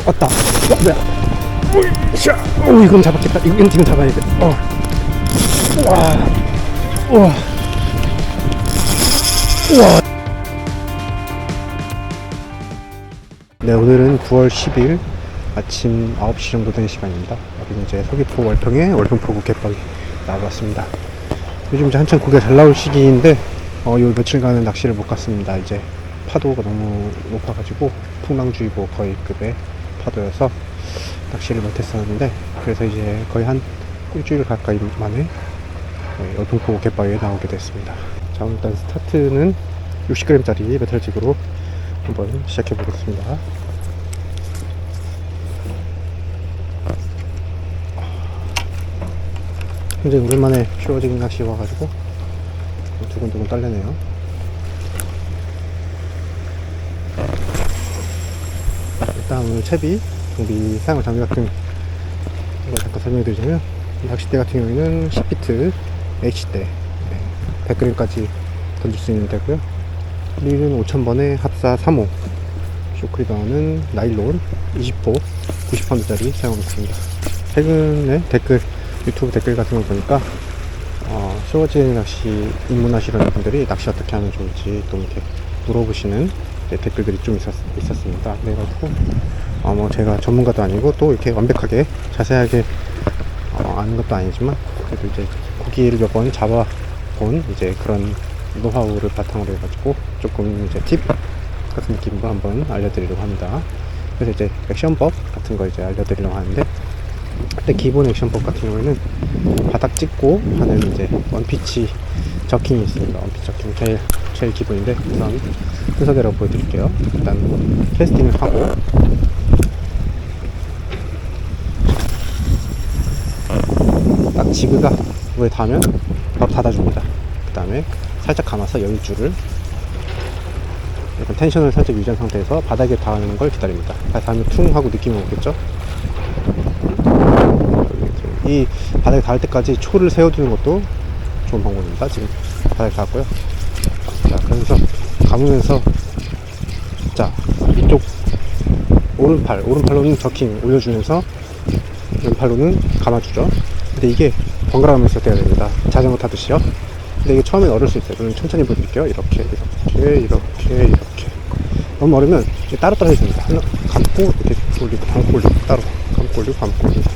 어, 왔다. 어, 뭐야? 으쌰. 오, 이건 잡았겠다. 이건 지금 잡아야 돼. 어. 우와. 우와. 우와. 네, 오늘은 9월 10일 아침 9시 정도 되는 시간입니다. 여기 이제 서귀포 월평에 월평포구 갯박이 나왔습니다. 요즘 이제 한참 고기가 잘 나올 시기인데, 어, 요 며칠간은 낚시를 못 갔습니다. 이제 파도가 너무 높아가지고 풍랑주의보 거의급의 파도여서 낚시를 못했었는데, 그래서 이제 거의 한 일주일 가까이 만에 네, 월평포구 갯바위에 나오게 됐습니다. 자, 일단 스타트는 60g짜리 메탈직으로 한번 시작해 보겠습니다. 굉장히 오랜만에 쉬워진 낚시 와가지고 두근두근 떨리네요. 일단 오늘 채비, 정비, 사용 장비 같은 걸 잠깐 설명해 드리자면 낚싯대 같은 경우에는 10피트 H대 네, 100g까지 던질 수 있는 데고요. 릴은 5000번에 합사 3호 쇼크리더는 나일론 20호 90파운드짜리 사용하고 있습니다. 최근에 댓글 유튜브 댓글 같은 걸 보니까 어, 쇼워진 낚시 입문하시려는 분들이 낚시 어떻게 하면 좋을지 또 이렇게 물어보시는 네, 댓글들이 좀 있었, 있었습니다. 그래가지고 어, 뭐 제가 전문가도 아니고 또 이렇게 완벽하게 자세하게 어, 아는 것도 아니지만 그래도 이제 고기를 몇 번 잡아본 이제 그런 노하우를 바탕으로 해가지고 조금 이제 팁 같은 느낌으로 한번 알려드리려고 합니다. 그래서 이제 액션법 같은 거 이제 알려드리려고 하는데 일단 기본 액션법 같은 경우에는 바닥 찍고 하는 이제 원피치 저킹이 있습니다. 원피치 저킹 제일 제일 기본인데 우선 순서대로 보여드릴게요. 일단 캐스팅을 하고 딱 지그가 물에 닿으면 바로 닫아줍니다. 그 다음에 살짝 감아서 여유줄을 약간 텐션을 살짝 유지한 상태에서 바닥에 닿는 걸 기다립니다. 다 닿으면 퉁 하고 느낌이 오겠죠? 이 바닥에 닿을 때까지 초를 세워두는 것도 좋은 방법입니다. 지금 바닥에 닿았고요. 자, 그러면서 감으면서 자, 이쪽 오른팔, 오른팔로는 저킹 올려주면서 왼팔로는 감아주죠. 근데 이게 번갈아가면서 돼야 됩니다. 자전거 타듯이요. 근데 이게 처음엔 어려울 수 있어요. 저는 천천히 보여드릴게요. 이렇게, 이렇게, 이렇게, 이렇게. 너무 어려면 따로따로 해줍니다. 하나 감고, 이렇게 올리고, 감고, 올리고, 따로. 감고, 올리고, 감고, 올리고.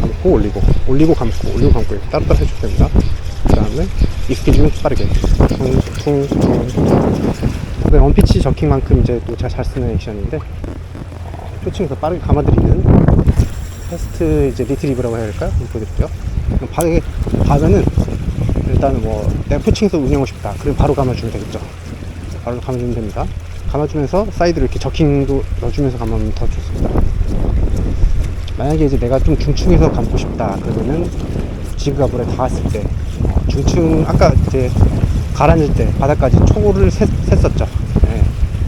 감고, 올리고, 올리고, 감고, 올리고, 감고, 따로따로 해줘야 됩니다. 그 다음에 익숙해지면 빠르게. 퉁, 퉁, 퉁, 퉁. 근데 원피치 저킹만큼 이제 또 잘 쓰는 액션인데, 어, 표층에서 빠르게 감아드리는 테스트 이제 리트리브라고 해야? 한번 보여드릴게요. 바닥에 가면은 일단은 뭐 내가 표층에서 운영하고 싶다. 그럼 바로 감아주면 되겠죠. 바로 감아주면 됩니다. 감아주면서 사이드로 이렇게 저킹도 넣어주면서 감으면 더 좋습니다. 만약에 이제 내가 좀 중층에서 감고 싶다. 그러면은 지그가 물에 닿았을 때 어, 중층 아까 이제 가라앉을 때 바닥까지 초를 셌, 셌었죠. 예.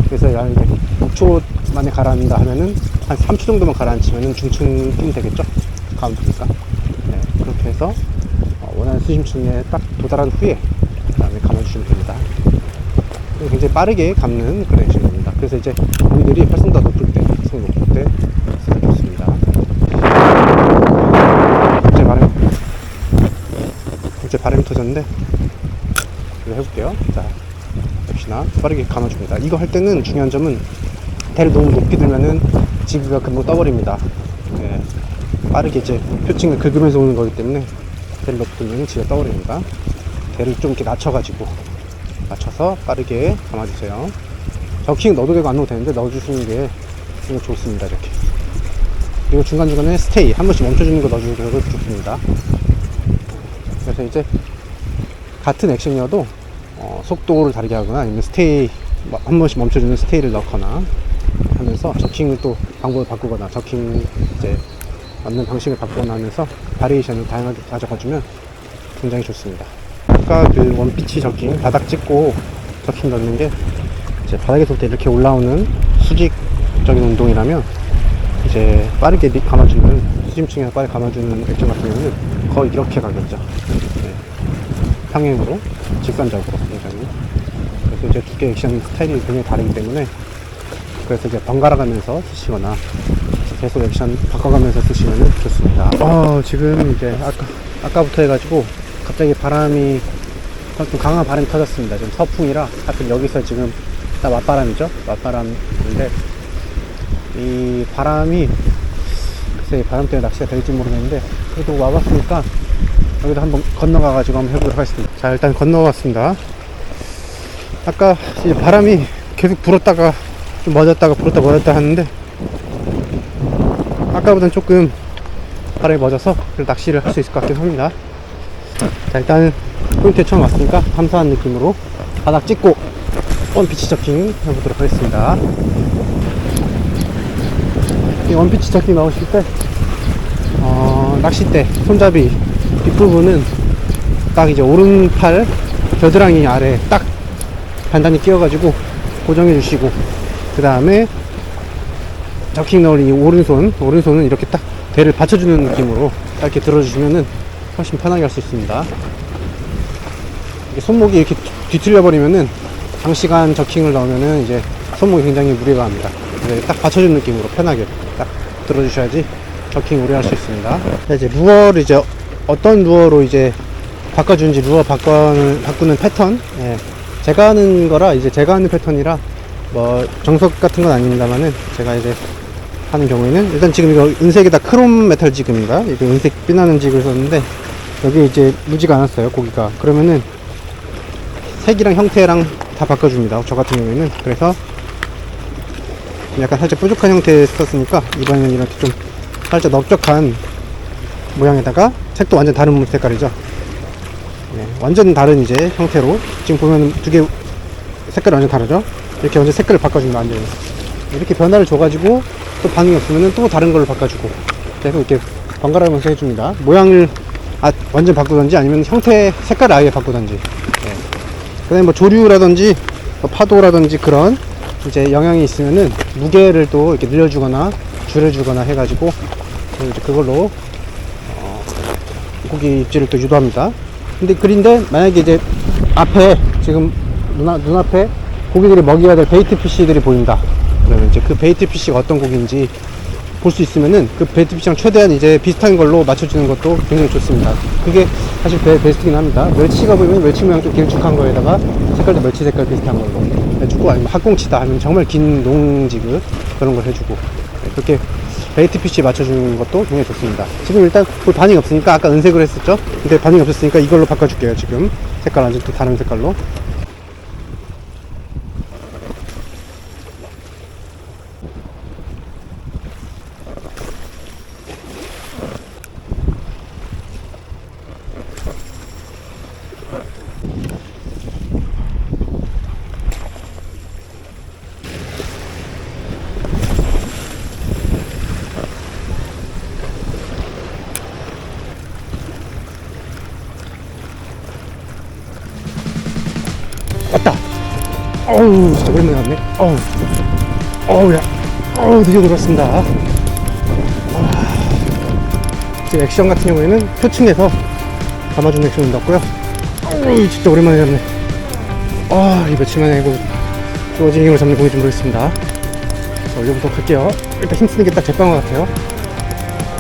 그래서 만약에 6초 만에 가라앉는다 하면은 한 3초 정도만 가라앉히면은 중층 뛰면 되겠죠? 가운데니까. 네, 그렇게 해서 어, 원하는 수심층에 딱 도달한 후에 그다음에 감아주시면 됩니다. 굉장히 빠르게 감는 그런 액션입니다. 그래서 이제 우리들이 활성도가 높을 때, 활성 높을 때 쓰면 좋습니다. 이제 바람, 이제 바람이 터졌는데 해볼게요. 자, 역시나 빠르게 감아줍니다. 이거 할 때는 중요한 점은 대를 너무 높이 들면은 지그가 금방 떠버립니다. 예, 빠르게 이제 표층을 긁으면서 오는 거기 때문에 대를 높이 들면 지가 떠버립니다. 대를 좀 이렇게 낮춰가지고 낮춰서 빠르게 감아주세요. 저킹 넣어도 되고 안 넣어도 되는데 넣어주시는 게 좋습니다. 이렇게. 그리고 중간중간에 스테이 한 번씩 멈춰주는 거 넣어주셔도 좋습니다. 그래서 이제 같은 액션이어도 어, 속도를 다르게 하거나 아니면 스테이 뭐한 번씩 멈춰주는 스테이를 넣거나 하면서 저킹을 또 방법을 바꾸거나 저킹 이제 맞는 방식을 바꾸거나 하면서 바리에이션을 다양하게 가져가주면 굉장히 좋습니다. 아까 그 원피치 저킹 바닥 찍고 저킹 넣는 게 이제 바닥에 설때 이렇게 올라오는 수직적인 운동이라면 이제 빠르게 리- 감아주는 수심층에서 빠르게 감아주는 액션 같은 경우는 거의 이렇게 가겠죠. 네. 평행으로 직선적으로 굉장히 그래서 이제 두개 액션 스타일이 굉장히 다르기 때문에 그래서 이제 번갈아 가면서 쓰시거나 계속 액션 바꿔가면서 쓰시면 좋습니다. 어, 지금 이제 아까, 아까부터 해가지고 갑자기 바람이 좀 강한 바람이 터졌습니다. 지금 서풍이라 하여튼 여기서 지금 딱 맞바람이죠. 맞바람인데 이 바람이 글쎄 이 바람 때문에 낚시가 될지 모르겠는데 그래도 와봤으니까 여기도 한번 건너가 가지고 한번 해보도록 하겠습니다. 자 일단 건너왔습니다. 아까 바람이 계속 불었다가 좀 멎었다가 불었다 멎었다 하는데 아까보단 조금 바람이 멎어서 낚시를 할 수 있을 것 같긴 합니다. 자 일단은 포인트에 처음 왔으니까 감사한 느낌으로 바닥 찍고 원피치 저킹 해보도록 하겠습니다. 이 원피치 저킹 나오실 때 어, 낚싯대 손잡이 뒷부분은 딱 이제 오른팔 겨드랑이 아래 딱 단단히 끼워가지고 고정해 주시고 그 다음에 저킹 넣을 이 오른손 오른손은 이렇게 딱 배를 받쳐주는 느낌으로 딱 이렇게 들어주시면은 훨씬 편하게 할 수 있습니다. 손목이 이렇게 뒤틀려 버리면은 장시간 저킹을 넣으면은 이제 손목이 굉장히 무리가 갑니다. 그래서 딱 받쳐주는 느낌으로 편하게 딱 들어주셔야지 저킹 오래 할 수 있습니다. 자, 이제 루어를 이제 어떤 루어로 이제 바꿔주는지 루어 바꾸는, 바꾸는 패턴? 예. 제가 하는 거라 이제 제가 하는 패턴이라 뭐 정석 같은 건 아닙니다만은 제가 이제 하는 경우에는 일단 지금 이거 은색에다 크롬 메탈 지금인가? 이거 은색 빛나는 지을 썼는데 여기 이제 무지가 않았어요 고기가. 그러면은 색이랑 형태랑 다 바꿔줍니다 저 같은 경우에는. 그래서 약간 살짝 뾰족한 형태 썼으니까 이번에는 이렇게 좀 살짝 넓적한 모양에다가 색도 완전 다른 색깔이죠? 네, 완전 다른 이제 형태로. 지금 보면 두 개 색깔이 완전 다르죠? 이렇게 완전 색깔을 바꿔줍니다 완전히 이렇게 변화를 줘가지고 또 반응이 없으면 또 다른 걸로 바꿔주고. 계속 이렇게 번갈아가면서 해줍니다. 모양을 아, 완전 바꾸던지 아니면 형태 색깔을 아예 바꾸던지. 네. 그 다음에 뭐 조류라든지 뭐 파도라든지 그런 이제 영향이 있으면은 무게를 또 이렇게 늘려주거나 줄여주거나 해가지고 이제 그걸로 어, 고기 입질을 또 유도합니다. 근데 그린데 만약에 이제 앞에 지금 눈, 앞- 눈앞에 고기들이 먹여야 될 베이트 피쉬들이 보인다. 그러면 이제 그 베이트 피쉬가 어떤 고기인지 볼 수 있으면은 그 베이트 피쉬랑 최대한 이제 비슷한 걸로 맞춰주는 것도 굉장히 좋습니다. 그게 사실 베, 베스트긴 합니다. 멸치가 보면 멸치 모양 좀 길쭉한 거에다가 색깔도 멸치 색깔 비슷한 걸로 해주고 아니면 학꽁치다 하면 정말 긴 농지그 그런 걸 해주고. 그렇게 베이트 피쉬 맞춰주는 것도 굉장히 좋습니다. 지금 일단 볼 반응이 없으니까 아까 은색으로 했었죠? 근데 반응이 없었으니까 이걸로 바꿔줄게요, 지금. 색깔 완전 또 다른 색깔로. 오랜만에 왔네. 어우, 어우, 야. 어우, 드디어 들어왔습니다. 아, 지금 액션 같은 경우에는 표층에서 담아준 액션을 넣었고요. 어우, 진짜 오랜만에 잡네. 아, 이 며칠 만에 이거 주어진 힘을 잡는 공이 좀 모르겠습니다. 자, 올려보도록 할게요. 일단 힘쓰는 게 딱제 방어 같아요.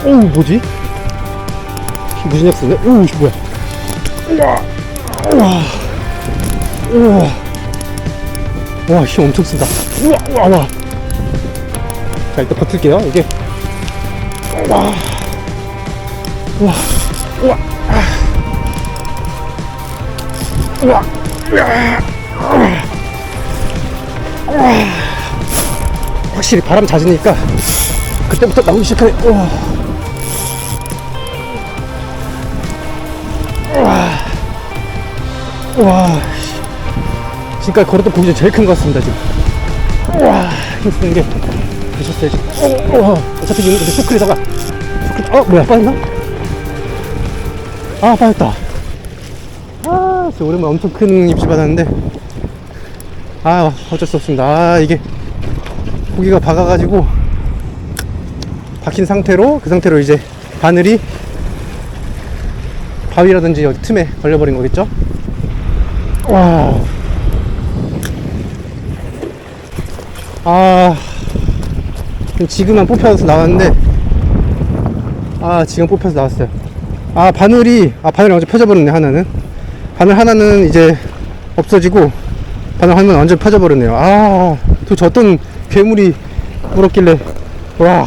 어우, 뭐지? 쓰네? 오우, 이거 뭐야? 우와, 우와. 우와. 와, 힘 엄청 쓴다. 우와, 우와, 와. 자, 일단 버틸게요. 이게. 와. 우와, 우와. 아. 우와. 우와. 우와. 확실히 바람 잦으니까 그때부터 나오기 시작하네. 우와. 우와. 우와. 지금까지 걸었던 고기 중 제일 큰 것 같습니다 지금 우와 힘쓰는 게 미쳤어요 지금 어, 어, 어차피 이거 근데 스크에다가 스크- 어 뭐야 빠졌나? 아 빠졌다 아 진짜 오랜만에 엄청 큰 입질 받았는데 아 어쩔 수 없습니다 아 이게 고기가 박아가지고 박힌 상태로 그 상태로 이제 바늘이 바위라든지 여기 틈에 걸려버린 거겠죠? 와. 아, 지금만 뽑혀서 나왔는데 아 지금 뽑혀서 나왔어요. 아 바늘이 아 바늘이 완전 펴져버렸네 하나는. 바늘 하나는 이제 없어지고 바늘 하나는 완전 펴져버렸네요. 아 도대체 어떤 괴물이 물었길래 와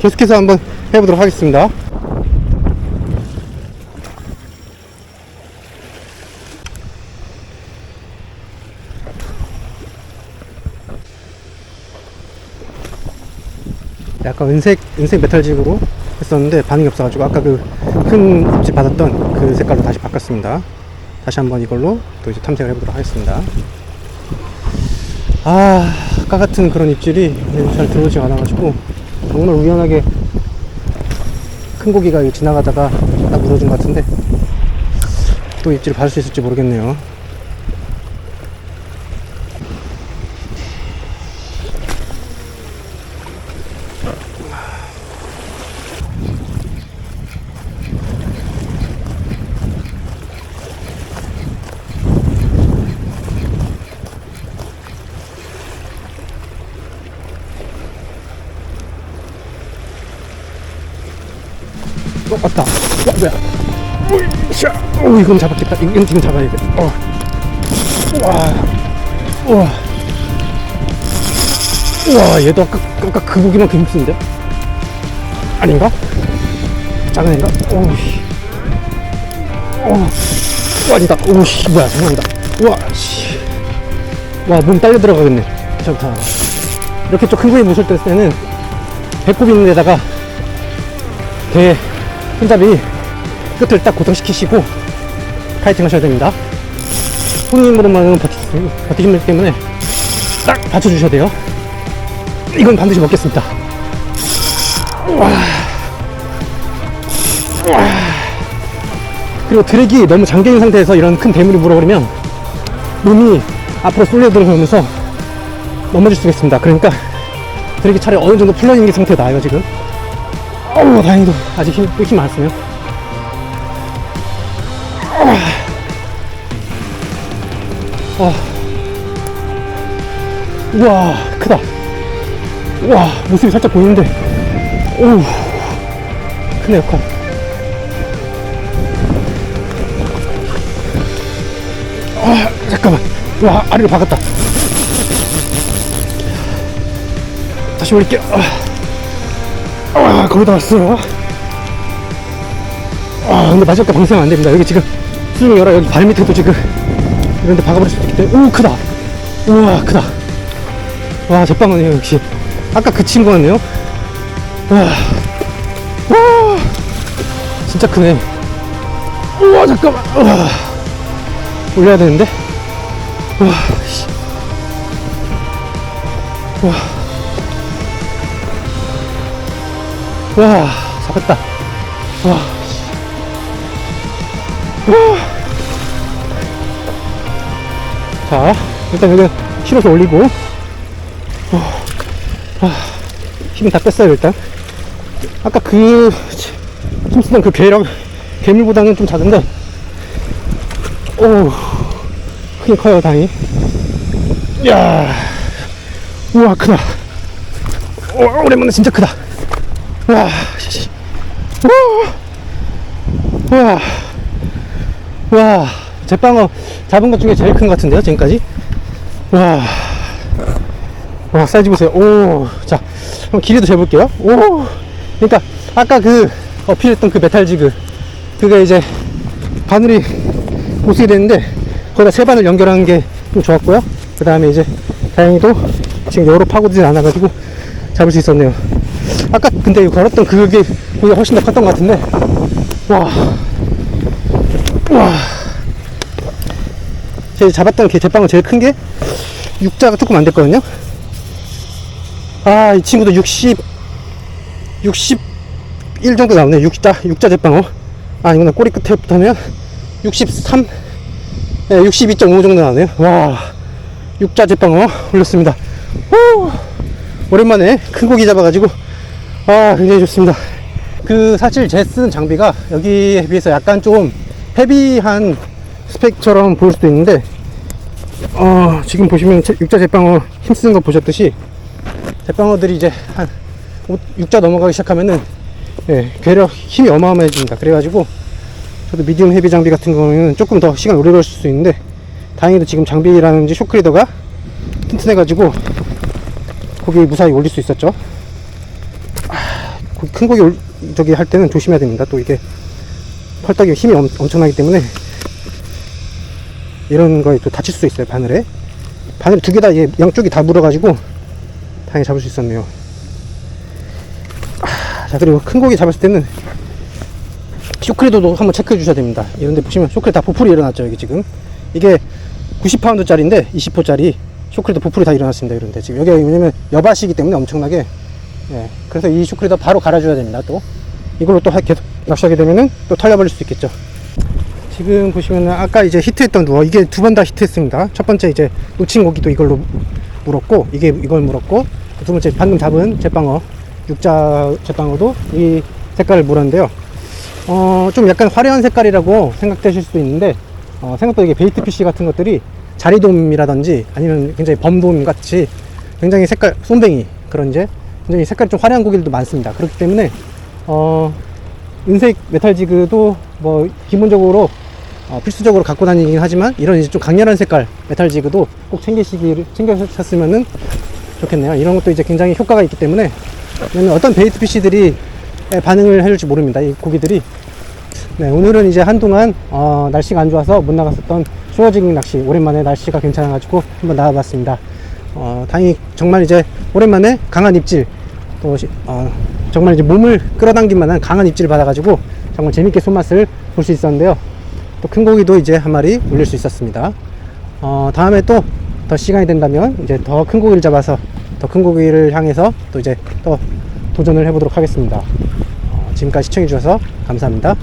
계속해서 한번 해보도록 하겠습니다 약간 은색 은색 메탈직으로 했었는데 반응이 없어가지고 아까 그큰 입질 받았던 그 색깔로 다시 바꿨습니다. 다시 한번 이걸로 또 이제 탐색을 해보도록 하겠습니다. 아 아까 같은 그런 입질이 잘 들어오지 않아가지고 정말 우연하게 큰 고기가 지나가다가 딱 물어준 것 같은데 또 입질을 받을 수 있을지 모르겠네요. 어, 왔다. 야, 뭐야. 오이샤. 오, 이건 잡았겠다. 이건 지금 잡아야 돼. 어. 우와. 우와. 우와, 얘도 아까, 아까 그 고기만 큼 힘쓰는데? 아닌가? 작은 애인가? 오우씨. 어. 와, 아니다. 오우씨, 뭐야, 장난이다. 우와, 씨. 와, 몸 딸려 들어가겠네. 좋다. 이렇게 좀큰 고기 무술 때는 배꼽 있는 데다가 배 손잡이 끝을 딱 고정시키시고 카이팅 하셔야 됩니다. 손님으로만은 버티, 버티기 때문에 딱 받쳐주셔야 돼요. 이건 반드시 먹겠습니다. 와. 와. 그리고 드랙이 너무 잠겨있는 상태에서 이런 큰 대물이 물어버리면 몸이 앞으로 쏠려 들어가면서 넘어질 수가 있습니다. 그러니까 드랙이 차라리 어느 정도 풀려있는 게 상태가 나아요, 지금. 어우 다행히도 아직 힘, 힘 많았어요. 어. 우와 크다. 우와 모습이 살짝 보이는데. 오우 크네요 커 아, 잠깐만. 와 아래로 박았다. 다시 올릴게요. 아. 아, 거의 다 왔어요. 아, 근데 마지막까지 방생하면 안 됩니다. 여기 지금 수중 열어, 여기 발 밑에도 지금 이런 데 박아버릴 수 있기 때문에. 오, 크다. 우와, 크다. 와, 제빵은 역시. 아까 그 친구 같네요. 와, 와, 진짜 크네. 우와, 잠깐만. 우와, 올려야 되는데. 우와, 씨. 우와. 와, 잡았다. 와. 와. 자, 일단 여기 실어서 올리고. 와. 와. 힘다 뺐어요, 일단. 아까 그, 힘쓰던 그 괴력, 괴물보다는 좀 작은데. 오. 크긴 커요, 다행히. 야 우와, 크다. 오, 오랜만에 진짜 크다. 와, 씨. 와, 와, 와, 제빵어 잡은 것 중에 제일 큰 것 같은데요, 지금까지? 와, 와, 사이즈 보세요. 오, 자, 한번 길이도 재볼게요. 오, 그러니까 아까 그 어필했던 그 메탈지그, 그게 이제 바늘이 보수게 됐는데 거기다 세 바늘 연결하는 게좀 좋았고요. 그 다음에 이제 다행히도 지금 여러 파고들지 않아가지고 잡을 수 있었네요. 아까 근데 걸었던 그게 보기가 훨씬 더 컸던 것 같은데 와. 와. 제가 잡았던 게 제빵은 제일 큰 게 육자가 조금 안 됐거든요. 아, 이 친구도 60, 61 정도 나오네. 육자, 육자 제빵어. 아, 이거는 꼬리 끝에부터 하면 63, 네, 62.5 정도 나오네요. 와, 육자 제빵어 올렸습니다. 오, 오랜만에 큰 고기 잡아가지고 아, 굉장히 좋습니다. 그, 사실 제 쓰는 장비가 여기에 비해서 약간 좀 헤비한 스펙처럼 보일 수도 있는데, 어, 지금 보시면 제- 육자 제빵어 힘쓰는 거 보셨듯이, 제빵어들이 이제 한 오- 육자 넘어가기 시작하면은 예, 괴력 힘이 어마어마해집니다. 그래가지고 저도 미디움 헤비 장비 같은 경우는 조금 더 시간 오래 걸릴 수 있는데 다행히도 지금 장비라든지 쇼크리더가 튼튼해가지고 고기 무사히 올릴 수 있었죠. 아, 고- 큰 고기 올, 저기 할 때는 조심해야 됩니다. 또 이게 펄떡이 힘이 엄, 엄청나기 때문에 이런 거에 또 다칠 수 있어요. 바늘에 바늘 두 개 다 양쪽이 다 물어가지고 다행히 잡을 수 있었네요. 아, 자 그리고 큰 고기 잡았을 때는 쇼크리더도 한번 체크해 주셔야 됩니다. 이런데 보시면 쇼크리 다 보풀이 일어났죠. 여기 지금 이게 90파운드 짜리인데 20호짜리 쇼크리더 보풀이 다 일어났습니다. 이런데 지금 여기가 왜냐면 여밭이기 때문에 엄청나게 예, 그래서 이 쇼크리더 바로 갈아줘야 됩니다. 또 이걸로 또 하- 계속 낚시하게 되면은 또 털려버릴 수 있겠죠. 지금 보시면은 아까 이제 히트했던 누어 이게 두 번 다 히트했습니다. 첫 번째 이제 놓친 고기도 이걸로 물었고 이게 이걸 물었고 두 번째 방금 잡은 제빵어 육자 제빵어도 이 색깔을 물었는데요. 어, 좀 약간 화려한 색깔이라고 생각되실 수도 있는데 어, 생각보다 이게 베이트 피쉬 같은 것들이 자리돔이라든지 아니면 굉장히 범돔 같이 굉장히 색깔 쏨뱅이 그런 이제 굉장히 색깔이 좀 화려한 고기들도 많습니다. 그렇기 때문에 어, 은색 메탈 지그도 뭐 기본적으로 어, 필수적으로 갖고 다니긴 하지만 이런 이제 좀 강렬한 색깔 메탈 지그도 꼭 챙기시기를 챙겨셨으면은 좋겠네요. 이런 것도 이제 굉장히 효과가 있기 때문에 어떤 베이트 피쉬들이 반응을 해줄지 모릅니다. 이 고기들이. 네, 오늘은 이제 한동안 어, 날씨가 안 좋아서 못 나갔었던 슈어징 낚시 오랜만에 날씨가 괜찮아가지고 한번 나와봤습니다. 어, 다행히 정말 이제 오랜만에 강한 입질 또 시- 어, 정말 이제 몸을 끌어당길 만한 강한 입질을 받아가지고 정말 재밌게 손맛을 볼 수 있었는데요. 또 큰 고기도 이제 한 마리 올릴 수 있었습니다. 어, 다음에 또 더 시간이 된다면 이제 더 큰 고기를 잡아서 더 큰 고기를 향해서 또 이제 또 도전을 해보도록 하겠습니다. 어, 지금까지 시청해주셔서 감사합니다.